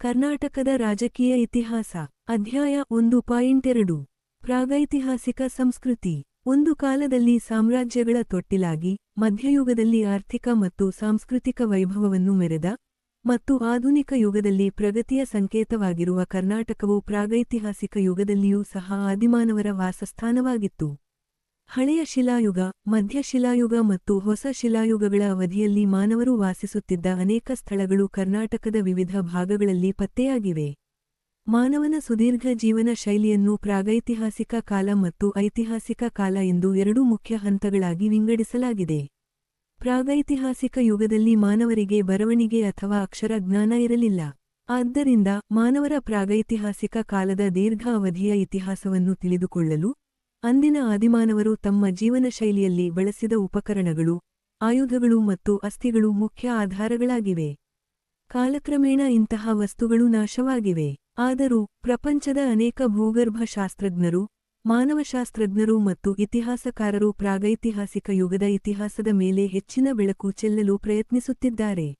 ಕರ್ನಾಟಕದ ರಾಜಕೀಯ ಇತಿಹಾಸ. ಅಧ್ಯಾಯ ಒಂದು ಪಾಯಿಂಟ್ ಎರಡು. ಪ್ರಾಗೈತಿಹಾಸಿಕ ಸಂಸ್ಕೃತಿ. ಒಂದು ಕಾಲದಲ್ಲಿ ಸಾಮ್ರಾಜ್ಯಗಳ ತೊಟ್ಟಿಲಾಗಿ, ಮಧ್ಯಯುಗದಲ್ಲಿ ಆರ್ಥಿಕ ಮತ್ತು ಸಾಂಸ್ಕೃತಿಕ ವೈಭವವನ್ನು ಮೆರೆದ ಮತ್ತು ಆಧುನಿಕ ಯುಗದಲ್ಲಿ ಪ್ರಗತಿಯ ಸಂಕೇತವಾಗಿರುವ ಕರ್ನಾಟಕವು ಪ್ರಾಗೈತಿಹಾಸಿಕ ಯುಗದಲ್ಲಿಯೂ ಸಹ ಆದಿಮಾನವರ ವಾಸಸ್ಥಾನವಾಗಿತ್ತು. ಹಳೆಯ ಶಿಲಾಯುಗ, ಮಧ್ಯ ಶಿಲಾಯುಗ ಮತ್ತು ಹೊಸ ಶಿಲಾಯುಗಗಳ ಅವಧಿಯಲ್ಲಿ ಮಾನವರು ವಾಸಿಸುತ್ತಿದ್ದ ಅನೇಕ ಸ್ಥಳಗಳು ಕರ್ನಾಟಕದ ವಿವಿಧ ಭಾಗಗಳಲ್ಲಿ ಪತ್ತೆಯಾಗಿವೆ. ಮಾನವನ ಸುದೀರ್ಘ ಜೀವನ ಶೈಲಿಯನ್ನು ಪ್ರಾಗೈತಿಹಾಸಿಕ ಕಾಲ ಮತ್ತು ಐತಿಹಾಸಿಕ ಕಾಲ ಎಂದು ಎರಡು ಮುಖ್ಯ ಹಂತಗಳಾಗಿ ವಿಂಗಡಿಸಲಾಗಿದೆ. ಪ್ರಾಗೈತಿಹಾಸಿಕ ಯುಗದಲ್ಲಿ ಮಾನವರಿಗೆ ಬರವಣಿಗೆ ಅಥವಾ ಅಕ್ಷರ ಜ್ಞಾನ ಇರಲಿಲ್ಲ. ಆದ್ದರಿಂದ ಮಾನವರ ಪ್ರಾಗೈತಿಹಾಸಿಕ ಕಾಲದ ದೀರ್ಘ ಅವಧಿಯ ಇತಿಹಾಸವನ್ನು ತಿಳಿದುಕೊಳ್ಳಲು ಅಂದಿನ ಆದಿಮಾನವರು ತಮ್ಮ ಜೀವನ ಶೈಲಿಯಲ್ಲಿ ಬಳಸಿದ ಉಪಕರಣಗಳು, ಆಯುಧಗಳು ಮತ್ತು ಅಸ್ಥಿಗಳು ಮುಖ್ಯ ಆಧಾರಗಳಾಗಿವೆ. ಕಾಲಕ್ರಮೇಣ ಇಂತಹ ವಸ್ತುಗಳು ನಾಶವಾಗಿವೆ. ಆದರೂ ಪ್ರಪಂಚದ ಅನೇಕ ಭೂಗರ್ಭ ಶಾಸ್ತ್ರಜ್ಞರು ಮಾನವಶಾಸ್ತ್ರಜ್ಞರು ಮತ್ತು ಇತಿಹಾಸಕಾರರು ಪ್ರಾಗೈತಿಹಾಸಿಕ ಯುಗದ ಇತಿಹಾಸದ ಮೇಲೆ ಹೆಚ್ಚಿನ ಬೆಳಕು ಚೆಲ್ಲಲು ಪ್ರಯತ್ನಿಸುತ್ತಿದ್ದಾರೆ.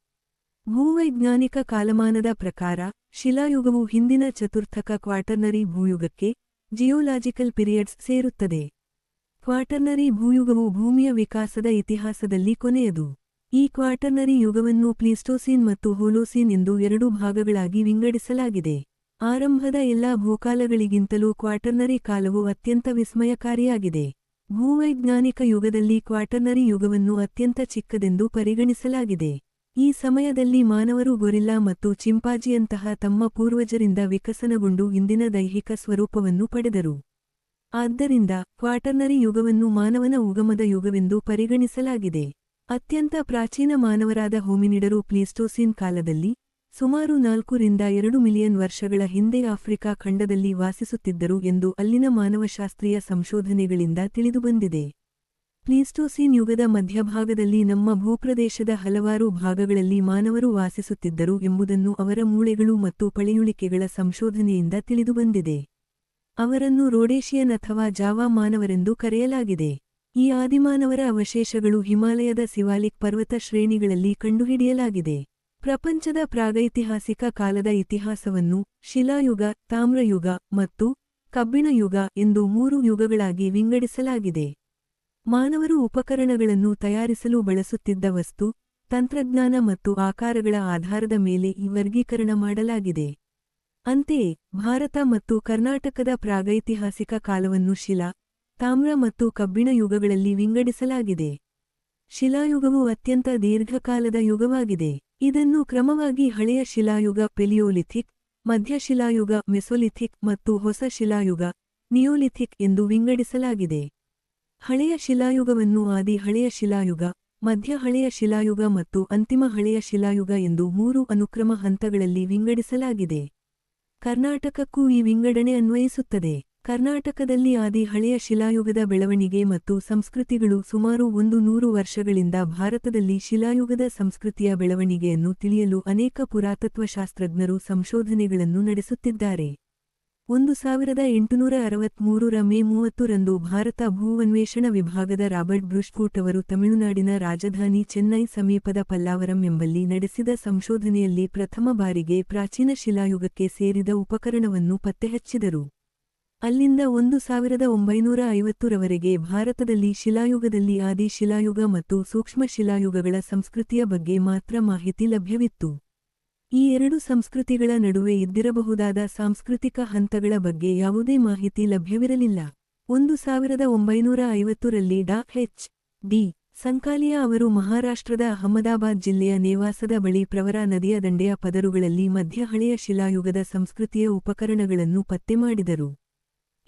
ಭೂವೈಜ್ಞಾನಿಕ ಕಾಲಮಾನದ ಪ್ರಕಾರ, ಶಿಲಾಯುಗವು ಹಿಂದಿನ ಚತುರ್ಥಕ ಕ್ವಾಟರ್ನರಿ ಭೂಯುಗಕ್ಕೆ ಜಿಯೋಲಾಜಿಕಲ್ ಪಿರಿಯಡ್ಸ್ ಸೇರುತ್ತದೆ. ಕ್ವಾಟರ್ನರಿ ಭೂಯುಗವು ಭೂಮಿಯ ವಿಕಾಸದ ಇತಿಹಾಸದಲ್ಲಿ ಕೊನೆಯದು. ಈ ಕ್ವಾಟರ್ನರಿ ಯುಗವನ್ನು ಪ್ಲೀಸ್ಟೋಸೀನ್ ಮತ್ತು ಹೋಲೋಸೀನ್ ಎಂದು ಎರಡು ಭಾಗಗಳಾಗಿ ವಿಂಗಡಿಸಲಾಗಿದೆ. ಆರಂಭದ ಎಲ್ಲಾ ಭೂಕಾಲಗಳಿಗಿಂತಲೂ ಕ್ವಾಟರ್ನರಿ ಕಾಲವು ಅತ್ಯಂತ ವಿಸ್ಮಯಕಾರಿಯಾಗಿದೆ. ಭೂವೈಜ್ಞಾನಿಕ ಯುಗದಲ್ಲಿ ಕ್ವಾಟರ್ನರಿ ಯುಗವನ್ನು ಅತ್ಯಂತ ಚಿಕ್ಕದೆಂದು ಪರಿಗಣಿಸಲಾಗಿದೆ. ಈ ಸಮಯದಲ್ಲಿ ಮಾನವರು ಗೊರಿಲ್ಲಾ ಮತ್ತು ಚಿಂಪಾಜಿಯಂತಹ ತಮ್ಮ ಪೂರ್ವಜರಿಂದ ವಿಕಸನಗೊಂಡು ಇಂದಿನ ದೈಹಿಕ ಸ್ವರೂಪವನ್ನು ಪಡೆದರು. ಆದ್ದರಿಂದ ಕ್ವಾಟರ್ನರಿ ಯುಗವನ್ನು ಮಾನವನ ಉಗಮದ ಯುಗವೆಂದು ಪರಿಗಣಿಸಲಾಗಿದೆ. ಅತ್ಯಂತ ಪ್ರಾಚೀನ ಮಾನವರಾದ ಹೋಮಿನಿಡರು ಪ್ಲೀಸ್ಟೋಸಿನ್ ಕಾಲದಲ್ಲಿ ಸುಮಾರು ನಾಲ್ಕರಿಂದ ಎರಡು ಮಿಲಿಯನ್ ವರ್ಷಗಳ ಹಿಂದೆ ಆಫ್ರಿಕಾ ಖಂಡದಲ್ಲಿ ವಾಸಿಸುತ್ತಿದ್ದರು ಎಂದು ಅಲ್ಲಿನ ಮಾನವಶಾಸ್ತ್ರೀಯ ಸಂಶೋಧನೆಗಳಿಂದ ತಿಳಿದುಬಂದಿದೆ. ಪ್ಲೀಸ್ಟೋಸೀನ್ ಯುಗದ ಮಧ್ಯಭಾಗದಲ್ಲಿ ನಮ್ಮ ಭೂಪ್ರದೇಶದ ಹಲವಾರು ಭಾಗಗಳಲ್ಲಿ ಮಾನವರು ವಾಸಿಸುತ್ತಿದ್ದರು ಎಂಬುದನ್ನು ಅವರ ಮೂಳೆಗಳು ಮತ್ತು ಪಳೆಯುಳಿಕೆಗಳ ಸಂಶೋಧನೆಯಿಂದ ತಿಳಿದುಬಂದಿದೆ. ಅವರನ್ನು ರೋಡೇಶಿಯನ್ ಅಥವಾ ಜಾವಾ ಮಾನವರೆಂದು ಕರೆಯಲಾಗಿದೆ. ಈ ಆದಿಮಾನವರ ಅವಶೇಷಗಳು ಹಿಮಾಲಯದ ಸಿವಾಲಿಕ್ ಪರ್ವತ ಶ್ರೇಣಿಗಳಲ್ಲಿ ಕಂಡುಹಿಡಿಯಲಾಗಿದೆ. ಪ್ರಪಂಚದ ಪ್ರಾಗೈತಿಹಾಸಿಕ ಕಾಲದ ಇತಿಹಾಸವನ್ನು ಶಿಲಾಯುಗ, ತಾಮ್ರಯುಗ ಮತ್ತು ಕಬ್ಬಿಣ ಯುಗ ಎಂದು ಮೂರು ಯುಗಗಳಾಗಿ ವಿಂಗಡಿಸಲಾಗಿದೆ. ಮಾನವರು ಉಪಕರಣಗಳನ್ನು ತಯಾರಿಸಲು ಬಳಸುತ್ತಿದ್ದ ವಸ್ತು, ತಂತ್ರಜ್ಞಾನ ಮತ್ತು ಆಕಾರಗಳ ಆಧಾರದ ಮೇಲೆ ಈ ವರ್ಗೀಕರಣ ಮಾಡಲಾಗಿದೆ. ಅಂತೆಯೇ, ಭಾರತ ಮತ್ತು ಕರ್ನಾಟಕದ ಪ್ರಾಗೈತಿಹಾಸಿಕ ಕಾಲವನ್ನು ಶಿಲಾ, ತಾಮ್ರ ಮತ್ತು ಕಬ್ಬಿಣ ಯುಗಗಳಲ್ಲಿ ವಿಂಗಡಿಸಲಾಗಿದೆ. ಶಿಲಾಯುಗವು ಅತ್ಯಂತ ದೀರ್ಘಕಾಲದ ಯುಗವಾಗಿದೆ. ಇದನ್ನು ಕ್ರಮವಾಗಿ ಹಳೆಯ ಶಿಲಾಯುಗ ಪೆಲಿಯೋಲಿಥಿಕ್ ಮಧ್ಯಶಿಲಾಯುಗ ಮೆಸೊಲಿಥಿಕ್ ಮತ್ತು ಹೊಸ ಶಿಲಾಯುಗ ನಿಯೋಲಿಥಿಕ್ ಎಂದು ವಿಂಗಡಿಸಲಾಗಿದೆ. ಹಳೆಯ ಶಿಲಾಯುಗವನ್ನು ಆದಿ ಹಳೆಯ ಶಿಲಾಯುಗ, ಮಧ್ಯ ಹಳೆಯ ಶಿಲಾಯುಗ ಮತ್ತು ಅಂತಿಮ ಹಳೆಯ ಶಿಲಾಯುಗ ಎಂದು ಮೂರು ಅನುಕ್ರಮ ಹಂತಗಳಲ್ಲಿ ವಿಂಗಡಿಸಲಾಗಿದೆ. ಕರ್ನಾಟಕಕ್ಕೂ ಈ ವಿಂಗಡಣೆ ಅನ್ವಯಿಸುತ್ತದೆ. ಕರ್ನಾಟಕದಲ್ಲಿ ಆದಿ ಹಳೆಯ ಶಿಲಾಯುಗದ ಬೆಳವಣಿಗೆ ಮತ್ತು ಸಂಸ್ಕೃತಿಗಳು ಸುಮಾರು ಒಂದು ನೂರು ವರ್ಷಗಳಿಂದ ಭಾರತದಲ್ಲಿ ಶಿಲಾಯುಗದ ಸಂಸ್ಕೃತಿಯ ಬೆಳವಣಿಗೆಯನ್ನು ತಿಳಿಯಲು ಅನೇಕ ಪುರಾತತ್ವಶಾಸ್ತ್ರಜ್ಞರು ಸಂಶೋಧನೆಗಳನ್ನು ನಡೆಸುತ್ತಿದ್ದಾರೆ. ಒಂದು ಸಾವಿರದ ಎಂಟುನೂರ ಅರವತ್ಮೂರರ ಮೇ ಮೂವತ್ತರಂದು ಭಾರತ ಭೂವನ್ವೇಷಣ ವಿಭಾಗದ ರಾಬರ್ಟ್ ಬ್ರುಷ್ಕೂಟ್ ಅವರು ತಮಿಳುನಾಡಿನ ರಾಜಧಾನಿ ಚೆನ್ನೈ ಸಮೀಪದ ಪಲ್ಲಾವರಂ ಎಂಬಲ್ಲಿ ನಡೆಸಿದ ಸಂಶೋಧನೆಯಲ್ಲಿ ಪ್ರಥಮ ಬಾರಿಗೆ ಪ್ರಾಚೀನ ಶಿಲಾಯುಗಕ್ಕೆ ಸೇರಿದ ಉಪಕರಣವನ್ನು ಪತ್ತೆಹಚ್ಚಿದರು. ಅಲ್ಲಿಂದ ಒಂದು ಸಾವಿರದ ಒಂಬೈನೂರ ಐವತ್ತರವರೆಗೆ ಭಾರತದಲ್ಲಿ ಶಿಲಾಯುಗದಲ್ಲಿ ಆದಿ ಶಿಲಾಯುಗ ಮತ್ತು ಸೂಕ್ಷ್ಮ ಶಿಲಾಯುಗಗಳ ಸಂಸ್ಕೃತಿಯ ಬಗ್ಗೆ ಮಾತ್ರ ಮಾಹಿತಿ ಲಭ್ಯವಿತ್ತು. ಈ ಎರಡು ಸಂಸ್ಕೃತಿಗಳ ನಡುವೆ ಇದ್ದಿರಬಹುದಾದ ಸಾಂಸ್ಕೃತಿಕ ಹಂತಗಳ ಬಗ್ಗೆ ಯಾವುದೇ ಮಾಹಿತಿ ಲಭ್ಯವಿರಲಿಲ್ಲ. ಒಂದು ಸಾವಿರದ ಒಂಬೈನೂರ ಐವತ್ತರಲ್ಲಿ ಡಾ. ಎಚ್. ಡಿ. ಸಂಕಾಲಿಯಾ ಅವರು ಮಹಾರಾಷ್ಟ್ರದ ಅಹಮದಾಬಾದ್ ಜಿಲ್ಲೆಯ ನೇವಾಸದ ಬಳಿ ಪ್ರವರ ನದಿಯ ದಂಡೆಯ ಪದರುಗಳಲ್ಲಿ ಮಧ್ಯ ಹಳೆಯ ಶಿಲಾಯುಗದ ಸಂಸ್ಕೃತಿಯ ಉಪಕರಣಗಳನ್ನು ಪತ್ತೆ ಮಾಡಿದರು.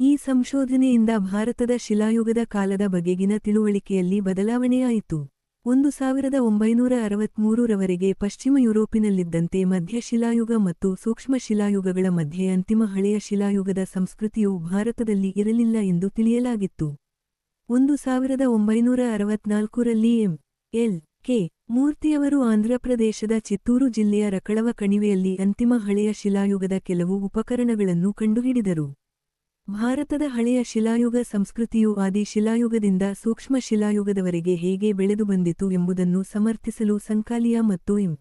ಈ ಸಂಶೋಧನೆಯಿಂದ ಭಾರತದ ಶಿಲಾಯುಗದ ಕಾಲದ ಬಗೆಗಿನ ತಿಳುವಳಿಕೆಯಲ್ಲಿ ಬದಲಾವಣೆಯಾಯಿತು. ಒಂದು ಸಾವಿರದ ಒಂಬೈನೂರ ಅರವತ್ಮೂರರವರೆಗೆ ಪಶ್ಚಿಮ ಯುರೋಪಿನಲ್ಲಿದ್ದಂತೆ ಮಧ್ಯ ಶಿಲಾಯುಗ ಮತ್ತು ಸೂಕ್ಷ್ಮ ಶಿಲಾಯುಗಗಳ ಮಧ್ಯೆ ಅಂತಿಮ ಹಳೆಯ ಶಿಲಾಯುಗದ ಸಂಸ್ಕೃತಿಯು ಭಾರತದಲ್ಲಿ ಇರಲಿಲ್ಲ ಎಂದು ತಿಳಿಯಲಾಗಿತ್ತು. ಒಂದು ಸಾವಿರದ ಒಂಬೈನೂರ ಅರವತ್ನಾಲ್ಕರಲ್ಲಿ ಎಂ. ಎಲ್. ಕೆ. ಮೂರ್ತಿಯವರು ಆಂಧ್ರಪ್ರದೇಶದ ಚಿತ್ತೂರು ಜಿಲ್ಲೆಯ ರಕಳವ ಕಣಿವೆಯಲ್ಲಿ ಅಂತಿಮ ಹಳೆಯ ಶಿಲಾಯುಗದ ಕೆಲವು ಉಪಕರಣಗಳನ್ನು ಕಂಡುಹಿಡಿದರು. ಭಾರತದ ಹಳೆಯ ಶಿಲಾಯುಗ ಸಂಸ್ಕೃತಿಯು ಆದಿ ಶಿಲಾಯುಗದಿಂದ ಸೂಕ್ಷ್ಮ ಶಿಲಾಯುಗದವರೆಗೆ ಹೇಗೆ ಬೆಳೆದು ಬಂದಿತು ಎಂಬುದನ್ನು ಸಮರ್ಥಿಸಲು ಸಂಕಾಲಿಯ ಮತ್ತು ಎಂ.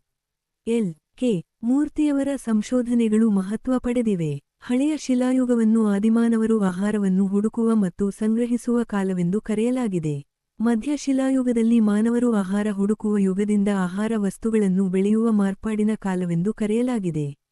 ಎಲ್. ಕೆ. ಮೂರ್ತಿಯವರ ಸಂಶೋಧನೆಗಳು ಮಹತ್ವ ಪಡೆದಿವೆ. ಹಳೆಯ ಶಿಲಾಯುಗವನ್ನು ಆದಿಮಾನವರು ಆಹಾರವನ್ನು ಹುಡುಕುವ ಮತ್ತು ಸಂಗ್ರಹಿಸುವ ಕಾಲವೆಂದು ಕರೆಯಲಾಗಿದೆ. ಮಧ್ಯ ಶಿಲಾಯುಗದಲ್ಲಿ ಮಾನವರು ಆಹಾರ ಹುಡುಕುವ ಯುಗದಿಂದ ಆಹಾರ ವಸ್ತುಗಳನ್ನು ಬೆಳೆಯುವ ಮಾರ್ಪಾಡಿನ ಕಾಲವೆಂದು ಕರೆಯಲಾಗಿದೆ.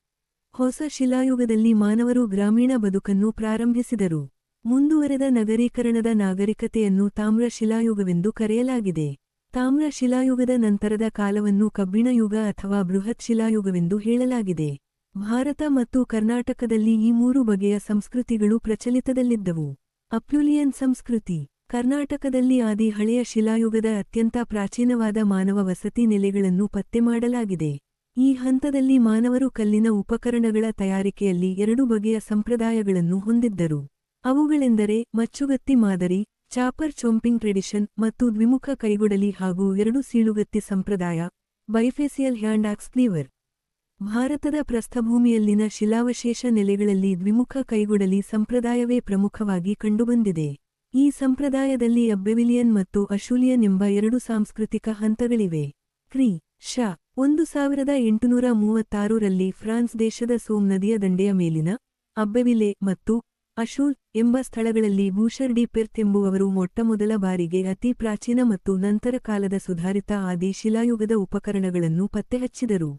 ಹೊಸ ಶಿಲಾಯುಗದಲ್ಲಿ ಮಾನವರು ಗ್ರಾಮೀಣ ಬದುಕನ್ನು ಪ್ರಾರಂಭಿಸಿದರು. ಮುಂದುವರೆದ ನಗರೀಕರಣದ ನಾಗರಿಕತೆಯನ್ನು ತಾಮ್ರ ಶಿಲಾಯುಗವೆಂದು ಕರೆಯಲಾಗಿದೆ. ತಾಮ್ರ ಶಿಲಾಯುಗದ ನಂತರದ ಕಾಲವನ್ನು ಕಬ್ಬಿಣ ಯುಗ ಅಥವಾ ಬೃಹತ್ ಶಿಲಾಯುಗವೆಂದು ಹೇಳಲಾಗಿದೆ. ಭಾರತ ಮತ್ತು ಕರ್ನಾಟಕದಲ್ಲಿ ಈ ಮೂರು ಬಗೆಯ ಸಂಸ್ಕೃತಿಗಳು ಪ್ರಚಲಿತದಲ್ಲಿದ್ದವು. ಅಪ್ಯುಲಿಯನ್ ಸಂಸ್ಕೃತಿ, ಕರ್ನಾಟಕದಲ್ಲಿ ಆದಿ ಹಳೆಯ ಶಿಲಾಯುಗದ ಅತ್ಯಂತ ಪ್ರಾಚೀನವಾದ ಮಾನವ ವಸತಿ ನೆಲೆಗಳನ್ನು ಪತ್ತೆ ಮಾಡಲಾಗಿದೆ. ಈ ಹಂತದಲ್ಲಿ ಮಾನವರು ಕಲ್ಲಿನ ಉಪಕರಣಗಳ ತಯಾರಿಕೆಯಲ್ಲಿ ಎರಡು ಬಗೆಯ ಸಂಪ್ರದಾಯಗಳನ್ನು ಹೊಂದಿದ್ದರು. ಅವುಗಳೆಂದರೆ ಮಚ್ಚುಗತ್ತಿ ಮಾದರಿ, ಚಾಪರ್ ಚೊಂಪಿಂಗ್ ಟ್ರೆಡಿಷನ್ ಮತ್ತು ದ್ವಿಮುಖ ಕೈಗೊಡಲಿ ಹಾಗೂ ಎರಡು ಸೀಳುಗತ್ತಿ ಸಂಪ್ರದಾಯ, ಬೈಫೇಸಿಯಲ್ ಹ್ಯಾಂಡ್ ಆಕ್ಸ್ ಕ್ಲೀವರ್. ಭಾರತದ ಪ್ರಸ್ಥಭೂಮಿಯಲ್ಲಿನ ಶಿಲಾವಶೇಷ ನೆಲೆಗಳಲ್ಲಿ ದ್ವಿಮುಖ ಕೈಗೊಡಲಿ ಸಂಪ್ರದಾಯವೇ ಪ್ರಮುಖವಾಗಿ ಕಂಡುಬಂದಿದೆ. ಈ ಸಂಪ್ರದಾಯದಲ್ಲಿ ಅಬ್ಬೆವಿಲಿಯನ್ ಮತ್ತು ಅಶೂಲಿಯನ್ ಎಂಬ ಎರಡು ಸಾಂಸ್ಕೃತಿಕ ಹಂತಗಳಿವೆ. ಕ್ರಿ, ಶ ಒಂದು ಸಾವಿರದ ಎಂಟುನೂರ ಮೂವತ್ತಾರರಲ್ಲಿ ಫ್ರಾನ್ಸ್ ದೇಶದ ಸೋಮ್ ನದಿಯ ದಂಡೆಯ ಮೇಲಿನ ಅಬ್ಬೆವಿಲೆ ಮತ್ತು ಅಶೂಲ್ ಎಂಬ ಸ್ಥಳಗಳಲ್ಲಿ ಬೂಷರ್ ಡಿ ಪೆರ್ತ್ ಎಂಬುವವರು ಮೊಟ್ಟಮೊದಲ ಬಾರಿಗೆ ಅತಿ ಪ್ರಾಚೀನ ಮತ್ತು ನಂತರ ಕಾಲದ ಸುಧಾರಿತ ಆದಿ ಶಿಲಾಯುಗದ ಉಪಕರಣಗಳನ್ನು ಪತ್ತೆಹಚ್ಚಿದರು.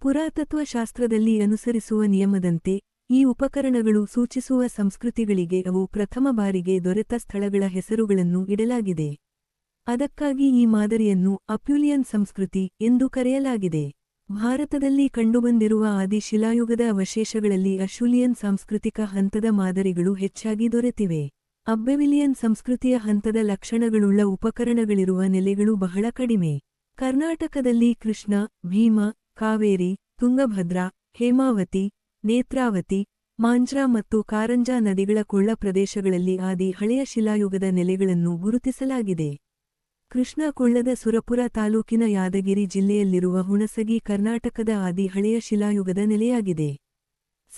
ಪುರಾತತ್ವ ಶಾಸ್ತ್ರದಲ್ಲಿ ಅನುಸರಿಸುವ ನಿಯಮದಂತೆ, ಈ ಉಪಕರಣಗಳು ಸೂಚಿಸುವ ಸಂಸ್ಕೃತಿಗಳಿಗೆ ಅವು ಪ್ರಥಮ ಬಾರಿಗೆ ದೊರೆತ ಸ್ಥಳಗಳ ಹೆಸರುಗಳನ್ನು ಇಡಲಾಗಿದೆ. ಅದಕ್ಕಾಗಿ ಈ ಮಾದರಿಯನ್ನು ಅಪ್ಯುಲಿಯನ್ ಸಂಸ್ಕೃತಿ ಎಂದು ಕರೆಯಲಾಗಿದೆ. ಭಾರತದಲ್ಲಿ ಕಂಡುಬಂದಿರುವ ಆದಿ ಶಿಲಾಯುಗದ ಅವಶೇಷಗಳಲ್ಲಿ ಅಶುಲಿಯನ್ ಸಾಂಸ್ಕೃತಿಕ ಹಂತದ ಮಾದರಿಗಳು ಹೆಚ್ಚಾಗಿ ದೊರೆತಿವೆ. ಅಬ್ಬೆವಿಲಿಯನ್ ಸಂಸ್ಕೃತಿಯ ಹಂತದ ಲಕ್ಷಣಗಳುಳ್ಳ ಉಪಕರಣಗಳಿರುವ ನೆಲೆಗಳು ಬಹಳ ಕಡಿಮೆ. ಕರ್ನಾಟಕದಲ್ಲಿ ಕೃಷ್ಣ, ಭೀಮ, ಕಾವೇರಿ, ತುಂಗಭದ್ರಾ, ಹೇಮಾವತಿ, ನೇತ್ರಾವತಿ, ಮಾಂಜ್ರಾ ಮತ್ತು ಕಾರಂಜಾ ನದಿಗಳ ಕೊಳ್ಳ ಪ್ರದೇಶಗಳಲ್ಲಿ ಆದಿ ಹಳೆಯ ಶಿಲಾಯುಗದ ನೆಲೆಗಳನ್ನು ಗುರುತಿಸಲಾಗಿದೆ. ಕೃಷ್ಣ ಕೊಳ್ಳದ ಸುರಪುರ ತಾಲೂಕಿನ ಯಾದಗಿರಿ ಜಿಲ್ಲೆಯಲ್ಲಿರುವ ಹುಣಸಗಿ, ಕರ್ನಾಟಕದ ಆದಿ ಹಳೆಯ ಶಿಲಾಯುಗದ ನೆಲೆಯಾಗಿದೆ.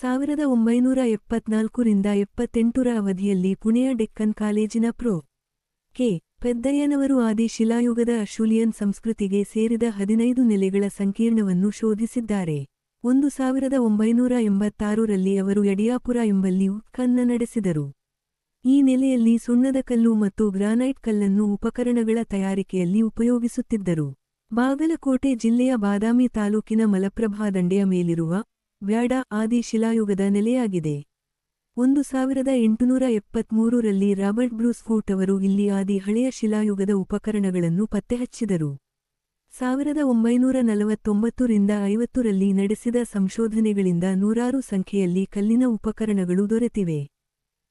ಸಾವಿರದ ಒಂಬೈನೂರ ಎಪ್ಪತ್ನಾಲ್ಕರಿಂದ ಎಪ್ಪತ್ತೆಂಟರ ಅವಧಿಯಲ್ಲಿ ಪುಣೆಯ ಡೆಕ್ಕನ್ ಕಾಲೇಜಿನ ಪ್ರೊ. ಕೆ. ಪೆದ್ದಯ್ಯನವರು ಆದಿ ಶಿಲಾಯುಗದ ಅಶೂಲಿಯನ್ ಸಂಸ್ಕೃತಿಗೆ ಸೇರಿದ ಹದಿನೈದು ನೆಲೆಗಳ ಸಂಕೀರ್ಣವನ್ನು ಶೋಧಿಸಿದ್ದಾರೆ. ಒಂದು ಸಾವಿರದ ಒಂಬೈನೂರ ಎಂಬತ್ತಾರರಲ್ಲಿ ಅವರು ಯಡಿಯಾಪುರ ಎಂಬಲ್ಲಿ ಉತ್ಖನ್ನ ನಡೆಸಿದರು. ಈ ನೆಲೆಯಲ್ಲಿ ಸುಣ್ಣದ ಕಲ್ಲು ಮತ್ತು ಗ್ರಾನೈಟ್ ಕಲ್ಲನ್ನು ಉಪಕರಣಗಳ ತಯಾರಿಕೆಯಲ್ಲಿ ಉಪಯೋಗಿಸುತ್ತಿದ್ದರು. ಬಾಗಲಕೋಟೆ ಜಿಲ್ಲೆಯ ಬಾದಾಮಿ ತಾಲೂಕಿನ ಮಲಪ್ರಭಾ ದಂಡೆಯ ಮೇಲಿರುವ ವ್ಯಾಡ ಆದಿ ಶಿಲಾಯುಗದ ನೆಲೆಯಾಗಿದೆ. ಒಂದು ಸಾವಿರದ ಎಂಟುನೂರ ಎಪ್ಪತ್ಮೂರರಲ್ಲಿ ರಾಬರ್ಟ್ ಬ್ರೂಸ್ ಫೂಟ್ ಅವರು ಇಲ್ಲಿ ಆದಿ ಹಳೆಯ ಶಿಲಾಯುಗದ ಉಪಕರಣಗಳನ್ನು ಪತ್ತೆಹಚ್ಚಿದರು. ಸಾವಿರದ ಒಂಬೈನೂರ ನಲವತ್ತೊಂಬತ್ತರಿಂದ ಐವತ್ತರಲ್ಲಿ ನಡೆಸಿದ ಸಂಶೋಧನೆಗಳಿಂದ ನೂರಾರು ಸಂಖ್ಯೆಯಲ್ಲಿ ಕಲ್ಲಿನ ಉಪಕರಣಗಳು ದೊರೆತಿವೆ.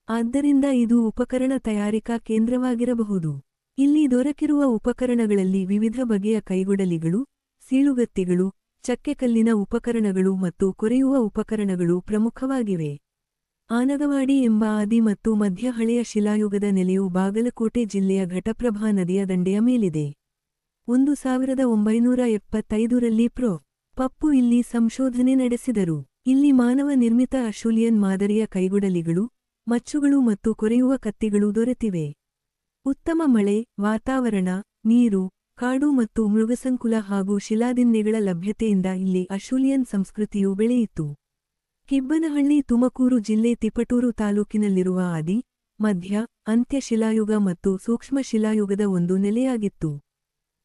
ಆದ್ದರಿಂದ ಇದು ಉಪಕರಣ ತಯಾರಿಕಾ ಕೇಂದ್ರವಾಗಿರಬಹುದು. ಇಲ್ಲಿ ದೊರಕಿರುವ ಉಪಕರಣಗಳಲ್ಲಿ ವಿವಿಧ ಬಗೆಯ ಕೈಗುಡಲಿಗಳು, ಸೀಳುಗತ್ತಿಗಳು, ಚಕ್ಕೆಕಲ್ಲಿನ ಉಪಕರಣಗಳು ಮತ್ತು ಕೊರೆಯುವ ಉಪಕರಣಗಳು ಪ್ರಮುಖವಾಗಿವೆ. ಆನಗವಾಡಿ ಎಂಬ ಆದಿ ಮತ್ತು ಮಧ್ಯ ಹಳೆಯ ಶಿಲಾಯುಗದ ನೆಲೆಯು ಬಾಗಲಕೋಟೆ ಜಿಲ್ಲೆಯ ಘಟಪ್ರಭಾ ನದಿಯ ದಂಡೆಯ ಮೇಲಿದೆ. ಒಂದು ಸಾವಿರದ ಒಂಬೈನೂರ ಎಪ್ಪತ್ತೈದರಲ್ಲಿ ಪ್ರೊ. ಪಪ್ಪು ಇಲ್ಲಿ ಸಂಶೋಧನೆ ನಡೆಸಿದರು. ಇಲ್ಲಿ ಮಾನವ ನಿರ್ಮಿತ ಅಶೂಲಿಯನ್ ಮಾದರಿಯ ಕೈಗೊಡಲಿಗಳು ಮಚ್ಚುಗಳು ಮತ್ತು ಕೊರೆಯುವ ಕತ್ತಿಗಳು ದೊರೆತಿವೆ. ಉತ್ತಮ ಮಳೆ, ವಾತಾವರಣ, ನೀರು, ಕಾಡು ಮತ್ತು ಮೃಗಸಂಕುಲ ಹಾಗೂ ಶಿಲಾದಿನ್ನೆಗಳ ಲಭ್ಯತೆಯಿಂದ ಇಲ್ಲಿ ಅಶೂಲಿಯನ್ ಸಂಸ್ಕೃತಿಯು ಬೆಳೆಯಿತು. ಕಿಬ್ಬನಹಳ್ಳಿ, ತುಮಕೂರು ಜಿಲ್ಲೆ, ತಿಪಟೂರು ತಾಲೂಕಿನಲ್ಲಿರುವ ಆದಿ, ಮಧ್ಯ ಅಂತ್ಯ ಶಿಲಾಯುಗ ಮತ್ತು ಸೂಕ್ಷ್ಮ ಶಿಲಾಯುಗದ ಒಂದು ನೆಲೆಯಾಗಿತ್ತು.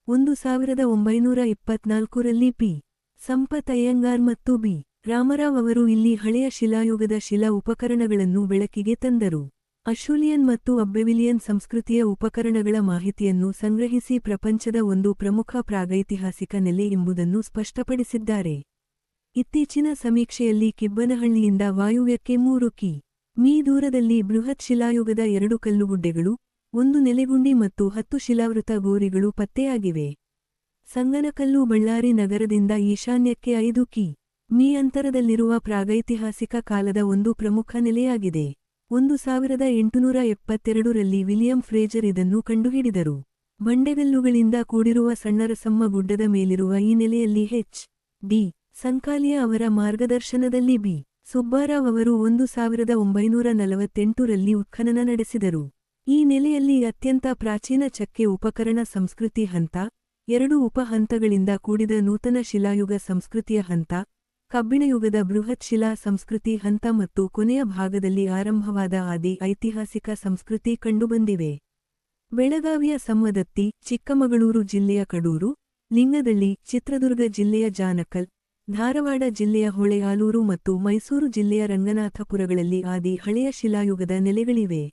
ಒಂದು ಸಾವಿರದ ಒಂಬೈನೂರ ಇಪ್ಪತ್ನಾಲ್ಕರಲ್ಲಿ ಪಿ. ಸಂಪತ್ ಅಯ್ಯಂಗಾರ್ ಮತ್ತು ಬಿ. ರಾಮರಾವ್ ಅವರು ಇಲ್ಲಿ ಹಳೆಯ ಶಿಲಾಯುಗದ ಶಿಲಾ ಉಪಕರಣಗಳನ್ನು ಬೆಳಕಿಗೆ ತಂದರು. ಅಶೂಲಿಯನ್ ಮತ್ತು ಅಬ್ಬೆವಿಲಿಯನ್ ಸಂಸ್ಕೃತಿಯ ಉಪಕರಣಗಳ ಮಾಹಿತಿಯನ್ನು ಸಂಗ್ರಹಿಸಿ ಪ್ರಪಂಚದ ಒಂದು ಪ್ರಮುಖ ಪ್ರಾಗೈತಿಹಾಸಿಕ ನೆಲೆ ಎಂಬುದನ್ನು ಸ್ಪಷ್ಟಪಡಿಸಿದ್ದಾರೆ. ಇತ್ತೀಚಿನ ಸಮೀಕ್ಷೆಯಲ್ಲಿ ಕಿಬ್ಬನಹಳ್ಳಿಯಿಂದ ವಾಯುವ್ಯಕ್ಕೆ ಮೂರು ಕಿ. ಮೀ ದೂರದಲ್ಲಿ ಬೃಹತ್ ಶಿಲಾಯುಗದ ಎರಡು ಕಲ್ಲುಗುಡ್ಡೆಗಳು, ಒಂದು ನೆಲೆಗುಂಡಿ ಮತ್ತು ಹತ್ತು ಶಿಲಾವೃತ ಗೋರಿಗಳು ಪತ್ತೆಯಾಗಿವೆ. ಸಂಗನಕಲ್ಲು ಬಳ್ಳಾರಿ ನಗರದಿಂದ ಈಶಾನ್ಯಕ್ಕೆ ಐದು ಕಿ. ಮೀ ಅಂತರದಲ್ಲಿರುವ ಪ್ರಾಗೈತಿಹಾಸಿಕ ಕಾಲದ ಒಂದು ಪ್ರಮುಖ ನೆಲೆಯಾಗಿದೆ. ಒಂದು ಸಾವಿರದ ಎಂಟುನೂರ ಎಪ್ಪತ್ತೆರಡರಲ್ಲಿ ವಿಲಿಯಂ ಫ್ರೇಜರ್ ಇದನ್ನು ಕಂಡುಹಿಡಿದರು. ಬಂಡೆಗಲ್ಲುಗಳಿಂದ ಕೂಡಿರುವ ಸಣ್ಣರಸಮ್ಮ ಗುಡ್ಡದ ಮೇಲಿರುವ ಈ ನೆಲೆಯಲ್ಲಿ ಹೆಚ್ ಡಿ. ಸಂಕಾಲಿಯ ಅವರ ಮಾರ್ಗದರ್ಶನದಲ್ಲಿ ಬಿ. ಸುಬ್ಬಾರಾವ್ ಅವರು ಒಂದು ಸಾವಿರದ ಒಂಬೈನೂರ ನಲವತ್ತೆಂಟರಲ್ಲಿ ಉತ್ಖನನ ನಡೆಸಿದರು. ಈ ನೆಲೆಯಲ್ಲಿ ಅತ್ಯಂತ ಪ್ರಾಚೀನ ಚಕ್ಕೆ ಉಪಕರಣ ಸಂಸ್ಕೃತಿ ಹಂತ, ಎರಡು ಉಪಹಂತಗಳಿಂದ ಕೂಡಿದ ನೂತನ ಶಿಲಾಯುಗ ಸಂಸ್ಕೃತಿಯ ಹಂತ ಕಬ್ಬಿಣಯುಗದ ಬೃಹತ್ ಶಿಲಾ ಸಂಸ್ಕೃತಿ ಹಂತ ಮತ್ತು ಕೊನೆಯ ಭಾಗದಲ್ಲಿ ಆರಂಭವಾದ ಆದಿ ಐತಿಹಾಸಿಕ ಸಂಸ್ಕೃತಿ ಕಂಡುಬಂದಿವೆ. ಬೆಳಗಾವಿಯ ಸಮ್ಮದತ್ತಿ ಚಿಕ್ಕಮಗಳೂರು ಜಿಲ್ಲೆಯ ಕಡೂರು, ಲಿಂಗದಳ್ಳಿ, ಚಿತ್ರದುರ್ಗ ಜಿಲ್ಲೆಯ ಜಾನಕಲ್, ಧಾರವಾಡ ಜಿಲ್ಲೆಯ ಹೊಳೆಯಾಲೂರು ಮತ್ತು ಮೈಸೂರು ಜಿಲ್ಲೆಯ ರಂಗನಾಥಪುರಗಳಲ್ಲಿ ಆದಿ ಹಳೆಯ ಶಿಲಾಯುಗದ ನೆಲೆಗಳಿವೆ.